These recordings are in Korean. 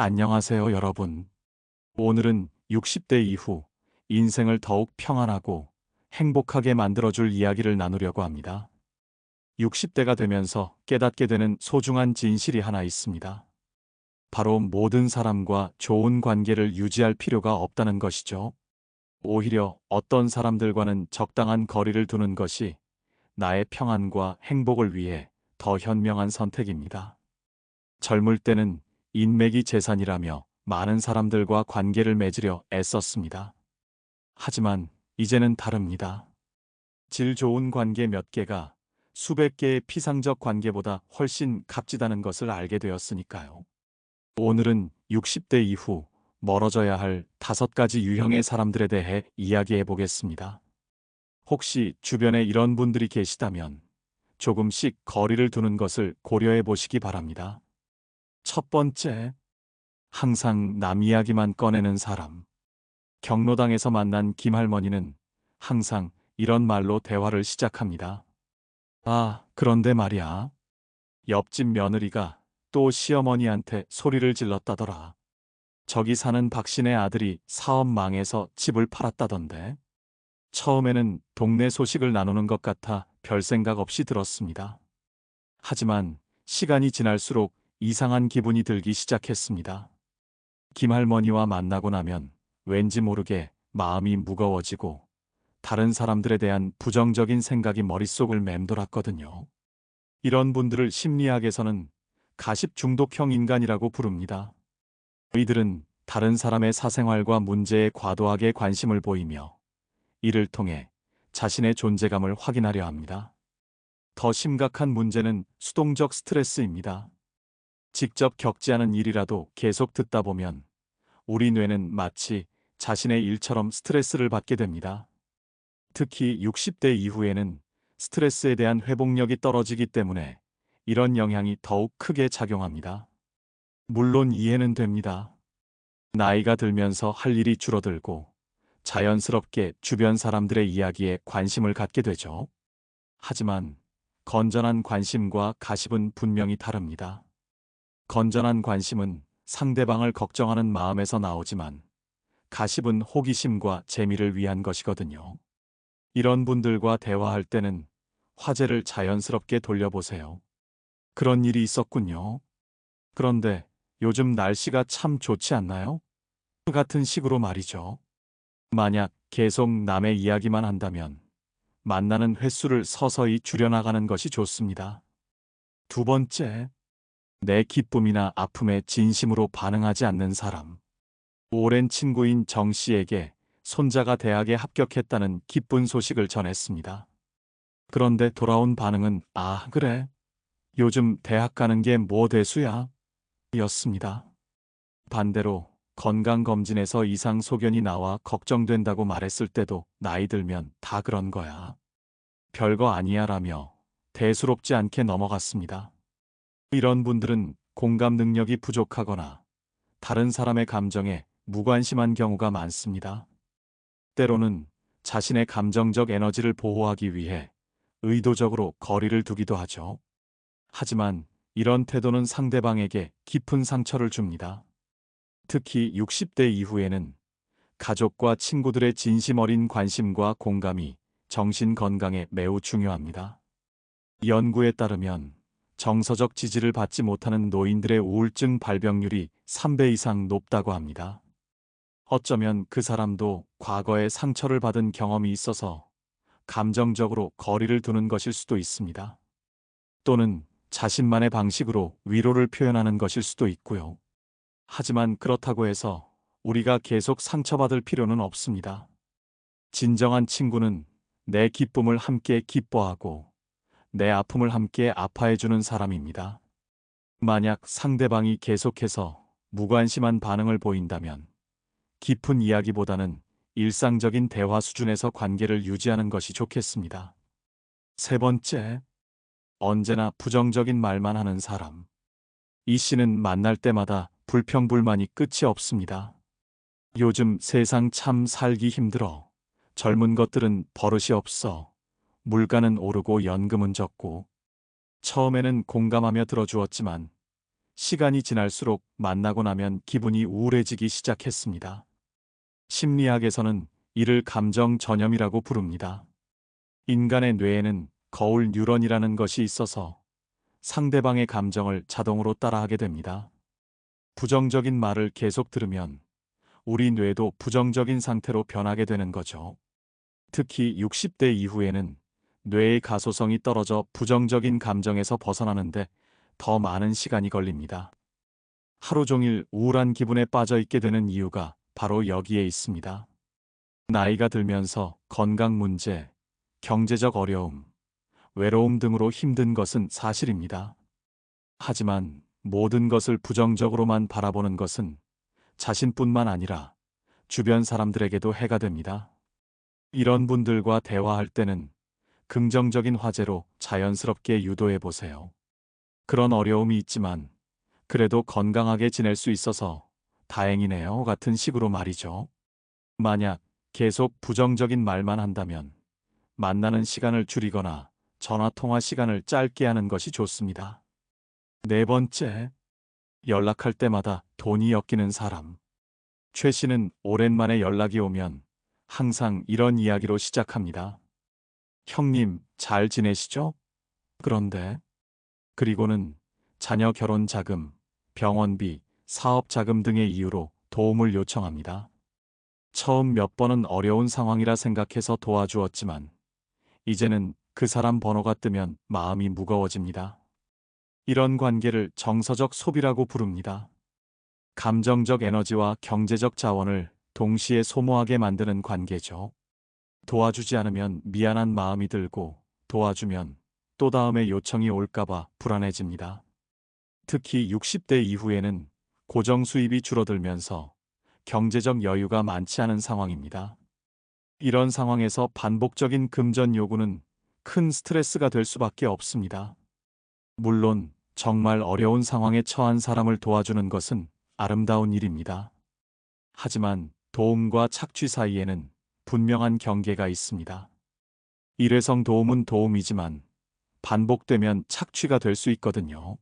안녕하세요, 여러분. 오늘은 60대 이후 인생을 더욱 평안하고 행복하게 만들어줄 이야기를 나누려고 합니다. 60대가 되면서 깨닫게 되는 소중한 진실이 하나 있습니다. 바로 모든 사람과 좋은 관계를 유지할 필요가 없다는 것이죠. 오히려 어떤 사람들과는 적당한 거리를 두는 것이 나의 평안과 행복을 위해 더 현명한 선택입니다. 젊을 때는 인맥이 재산이라며 많은 사람들과 관계를 맺으려 애썼습니다. 하지만 이제는 다릅니다. 질 좋은 관계 몇 개가 수백 개의 피상적 관계보다 훨씬 값지다는 것을 알게 되었으니까요. 오늘은 60대 이후 멀어져야 할 다섯 가지 유형의 사람들에 대해 이야기해 보겠습니다. 혹시 주변에 이런 분들이 계시다면 조금씩 거리를 두는 것을 고려해 보시기 바랍니다. 첫 번째, 항상 남 이야기만 꺼내는 사람. 경로당에서 만난 김할머니는 항상 이런 말로 대화를 시작합니다. 아, 그런데 말이야. 옆집 며느리가 또 시어머니한테 소리를 질렀다더라. 저기 사는 박신의 아들이 사업 망해서 집을 팔았다던데. 처음에는 동네 소식을 나누는 것 같아 별 생각 없이 들었습니다. 하지만 시간이 지날수록 이상한 기분이 들기 시작했습니다. 김할머니와 만나고 나면 왠지 모르게 마음이 무거워지고 다른 사람들에 대한 부정적인 생각이 머릿속을 맴돌았거든요. 이런 분들을 심리학에서는 가십 중독형 인간이라고 부릅니다. 이들은 다른 사람의 사생활과 문제에 과도하게 관심을 보이며 이를 통해 자신의 존재감을 확인하려 합니다. 더 심각한 문제는 수동적 스트레스입니다. 직접 겪지 않은 일이라도 계속 듣다 보면 우리 뇌는 마치 자신의 일처럼 스트레스를 받게 됩니다. 특히 60대 이후에는 스트레스에 대한 회복력이 떨어지기 때문에 이런 영향이 더욱 크게 작용합니다. 물론 이해는 됩니다. 나이가 들면서 할 일이 줄어들고 자연스럽게 주변 사람들의 이야기에 관심을 갖게 되죠. 하지만 건전한 관심과 가십은 분명히 다릅니다. 건전한 관심은 상대방을 걱정하는 마음에서 나오지만 가십은 호기심과 재미를 위한 것이거든요. 이런 분들과 대화할 때는 화제를 자연스럽게 돌려보세요. 그런 일이 있었군요. 그런데 요즘 날씨가 참 좋지 않나요? 그 같은 식으로 말이죠. 만약 계속 남의 이야기만 한다면 만나는 횟수를 서서히 줄여나가는 것이 좋습니다. 두 번째, 내 기쁨이나 아픔에 진심으로 반응하지 않는 사람. 오랜 친구인 정 씨에게 손자가 대학에 합격했다는 기쁜 소식을 전했습니다. 그런데 돌아온 반응은 아, 그래. 요즘 대학 가는 게 뭐 대수야? 였습니다. 반대로 건강검진에서 이상 소견이 나와 걱정된다고 말했을 때도 나이 들면 다 그런 거야. 별거 아니야 라며 대수롭지 않게 넘어갔습니다. 이런 분들은 공감 능력이 부족하거나 다른 사람의 감정에 무관심한 경우가 많습니다. 때로는 자신의 감정적 에너지를 보호하기 위해 의도적으로 거리를 두기도 하죠. 하지만 이런 태도는 상대방에게 깊은 상처를 줍니다. 특히 60대 이후에는 가족과 친구들의 진심 어린 관심과 공감이 정신 건강에 매우 중요합니다. 연구에 따르면 정서적 지지를 받지 못하는 노인들의 우울증 발병률이 3배 이상 높다고 합니다. 어쩌면 그 사람도 과거에 상처를 받은 경험이 있어서 감정적으로 거리를 두는 것일 수도 있습니다. 또는 자신만의 방식으로 위로를 표현하는 것일 수도 있고요. 하지만 그렇다고 해서 우리가 계속 상처받을 필요는 없습니다. 진정한 친구는 내 기쁨을 함께 기뻐하고 내 아픔을 함께 아파해주는 사람입니다. 만약 상대방이 계속해서 무관심한 반응을 보인다면 깊은 이야기보다는 일상적인 대화 수준에서 관계를 유지하는 것이 좋겠습니다. 세 번째, 언제나 부정적인 말만 하는 사람. 이 씨는 만날 때마다 불평불만이 끝이 없습니다. 요즘 세상 참 살기 힘들어. 젊은 것들은 버릇이 없어. 물가는 오르고 연금은 적고 처음에는 공감하며 들어주었지만 시간이 지날수록 만나고 나면 기분이 우울해지기 시작했습니다. 심리학에서는 이를 감정 전염이라고 부릅니다. 인간의 뇌에는 거울 뉴런이라는 것이 있어서 상대방의 감정을 자동으로 따라하게 됩니다. 부정적인 말을 계속 들으면 우리 뇌도 부정적인 상태로 변하게 되는 거죠. 특히 60대 이후에는 뇌의 가소성이 떨어져 부정적인 감정에서 벗어나는데 더 많은 시간이 걸립니다. 하루 종일 우울한 기분에 빠져 있게 되는 이유가 바로 여기에 있습니다. 나이가 들면서 건강 문제, 경제적 어려움, 외로움 등으로 힘든 것은 사실입니다. 하지만 모든 것을 부정적으로만 바라보는 것은 자신뿐만 아니라 주변 사람들에게도 해가 됩니다. 이런 분들과 대화할 때는 긍정적인 화제로 자연스럽게 유도해 보세요. 그런 어려움이 있지만 그래도 건강하게 지낼 수 있어서 다행이네요 같은 식으로 말이죠. 만약 계속 부정적인 말만 한다면 만나는 시간을 줄이거나 전화 통화 시간을 짧게 하는 것이 좋습니다. 네 번째, 연락할 때마다 돈이 엮이는 사람. 최 씨는 오랜만에 연락이 오면 항상 이런 이야기로 시작합니다. 형님, 잘 지내시죠? 그런데, 그리고는 자녀 결혼 자금, 병원비, 사업 자금 등의 이유로 도움을 요청합니다. 처음 몇 번은 어려운 상황이라 생각해서 도와주었지만, 이제는 그 사람 번호가 뜨면 마음이 무거워집니다. 이런 관계를 정서적 소비라고 부릅니다. 감정적 에너지와 경제적 자원을 동시에 소모하게 만드는 관계죠. 도와주지 않으면 미안한 마음이 들고 도와주면 또 다음에 요청이 올까봐 불안해집니다. 특히 60대 이후에는 고정 수입이 줄어들면서 경제적 여유가 많지 않은 상황입니다. 이런 상황에서 반복적인 금전 요구는 큰 스트레스가 될 수밖에 없습니다. 물론 정말 어려운 상황에 처한 사람을 도와주는 것은 아름다운 일입니다. 하지만 도움과 착취 사이에는 분명한 경계가 있습니다. 일회성 도움은 도움이지만 반복되면 착취가 될 수 있거든요.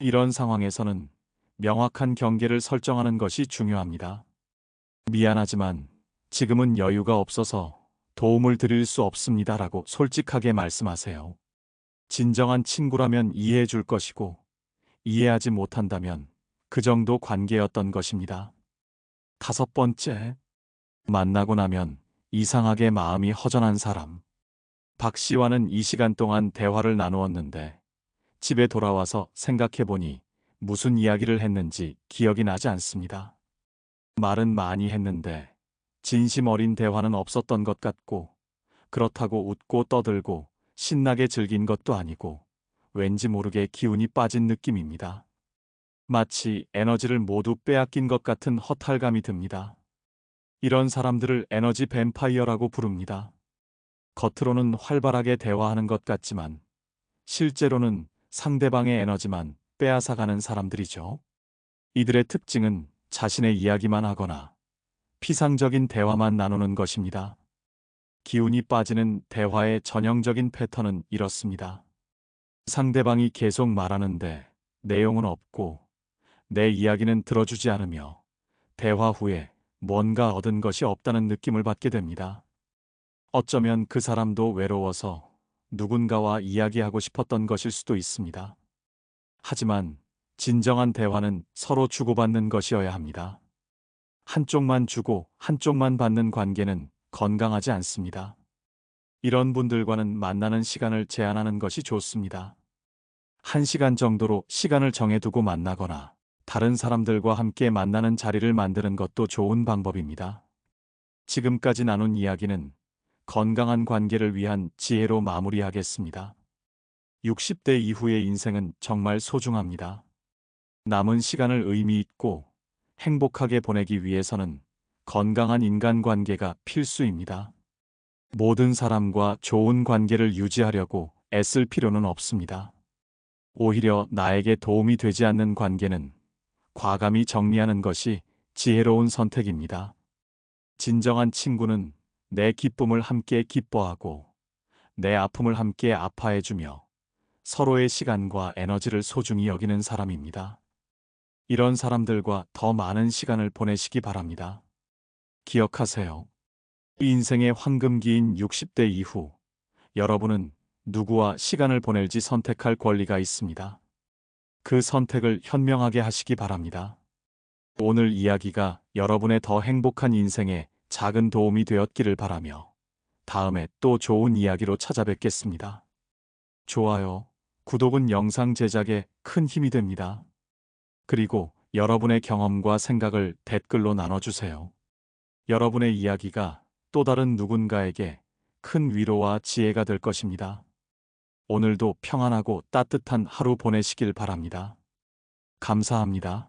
이런 상황에서는 명확한 경계를 설정하는 것이 중요합니다. 미안하지만 지금은 여유가 없어서 도움을 드릴 수 없습니다 라고 솔직하게 말씀하세요. 진정한 친구라면 이해해 줄 것이고 이해하지 못한다면 그 정도 관계였던 것입니다. 다섯 번째, 만나고 나면 이상하게 마음이 허전한 사람. 박 씨와는 이 시간 동안 대화를 나누었는데 집에 돌아와서 생각해 보니 무슨 이야기를 했는지 기억이 나지 않습니다. 말은 많이 했는데 진심 어린 대화는 없었던 것 같고 그렇다고 웃고 떠들고 신나게 즐긴 것도 아니고 왠지 모르게 기운이 빠진 느낌입니다. 마치 에너지를 모두 빼앗긴 것 같은 허탈감이 듭니다. 이런 사람들을 에너지 뱀파이어라고 부릅니다. 겉으로는 활발하게 대화하는 것 같지만 실제로는 상대방의 에너지만 빼앗아가는 사람들이죠. 이들의 특징은 자신의 이야기만 하거나 피상적인 대화만 나누는 것입니다. 기운이 빠지는 대화의 전형적인 패턴은 이렇습니다. 상대방이 계속 말하는데 내용은 없고 내 이야기는 들어주지 않으며 대화 후에 뭔가 얻은 것이 없다는 느낌을 받게 됩니다. 어쩌면 그 사람도 외로워서 누군가와 이야기하고 싶었던 것일 수도 있습니다. 하지만 진정한 대화는 서로 주고받는 것이어야 합니다. 한쪽만 주고 한쪽만 받는 관계는 건강하지 않습니다. 이런 분들과는 만나는 시간을 제한하는 것이 좋습니다. 한 시간 정도로 시간을 정해두고 만나거나 다른 사람들과 함께 만나는 자리를 만드는 것도 좋은 방법입니다. 지금까지 나눈 이야기는 건강한 관계를 위한 지혜로 마무리하겠습니다. 60대 이후의 인생은 정말 소중합니다. 남은 시간을 의미 있고 행복하게 보내기 위해서는 건강한 인간관계가 필수입니다. 모든 사람과 좋은 관계를 유지하려고 애쓸 필요는 없습니다. 오히려 나에게 도움이 되지 않는 관계는 과감히 정리하는 것이 지혜로운 선택입니다. 진정한 친구는 내 기쁨을 함께 기뻐하고 내 아픔을 함께 아파해주며 서로의 시간과 에너지를 소중히 여기는 사람입니다. 이런 사람들과 더 많은 시간을 보내시기 바랍니다. 기억하세요. 인생의 황금기인 60대 이후 여러분은 누구와 시간을 보낼지 선택할 권리가 있습니다. 그 선택을 현명하게 하시기 바랍니다. 오늘 이야기가 여러분의 더 행복한 인생에 작은 도움이 되었기를 바라며 다음에 또 좋은 이야기로 찾아뵙겠습니다. 좋아요, 구독은 영상 제작에 큰 힘이 됩니다. 그리고 여러분의 경험과 생각을 댓글로 나눠주세요. 여러분의 이야기가 또 다른 누군가에게 큰 위로와 지혜가 될 것입니다. 오늘도 평안하고 따뜻한 하루 보내시길 바랍니다. 감사합니다.